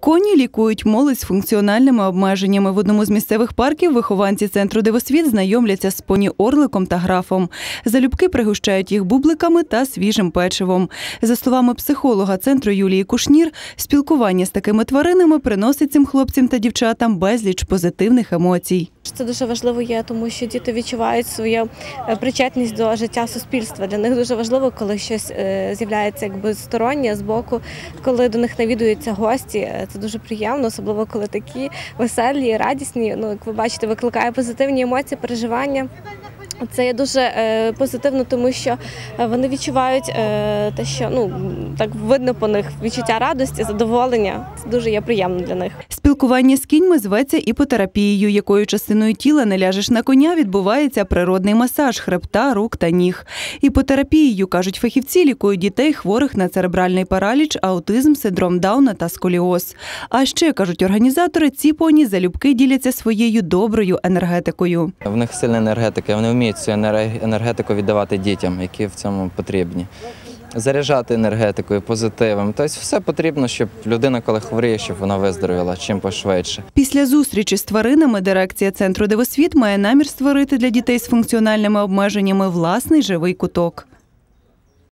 Коні лікують молодь з функціональними обмеженнями. В одному з місцевих парків вихованці центру дивосвіт знайомляться з поні Орликом та графом. Залюбки пригощають їх бубликами та свіжим печивом. За словами психолога центру Юлії Кушнір, спілкування з такими тваринами приносить цим хлопцям та дівчатам безліч позитивних емоцій. Це дуже важливо є, тому що діти відчувають свою е, причетність до життя суспільства. Для них дуже важливо, коли щось е, з'являється якби стороннє з боку, коли до них навідуються гості. Е, Це дуже приємно, особливо коли такі веселі, радісні. Ну, як ви бачите, викликає позитивні емоції, переживання. Це є дуже е, позитивно, тому що е, вони відчувають е, те, що ну так видно по них відчуття радості, задоволення. Це дуже є приємно для них. Спілкування з кіньми зветься іпотерапією, якою частиною тіла не ляжеш на коня, відбувається природний масаж хребта, рук та ніг. Іпотерапією, кажуть фахівці, лікують дітей хворих на церебральний параліч, аутизм, синдром Дауна та сколіоз. А ще кажуть організатори, ці поні залюбки діляться своєю доброю енергетикою. В них сильна енергетика, вони вміють цю енергетику віддавати дітям, які в цьому потрібні. Заряджати енергетикою, позитивом. Тобто все потрібно, щоб людина, коли хворіє, щоб вона виздоровіла чим пошвидше. Після зустрічі з тваринами дирекція центру Дивосвіт має намір створити для дітей з функціональними обмеженнями власний живий куток.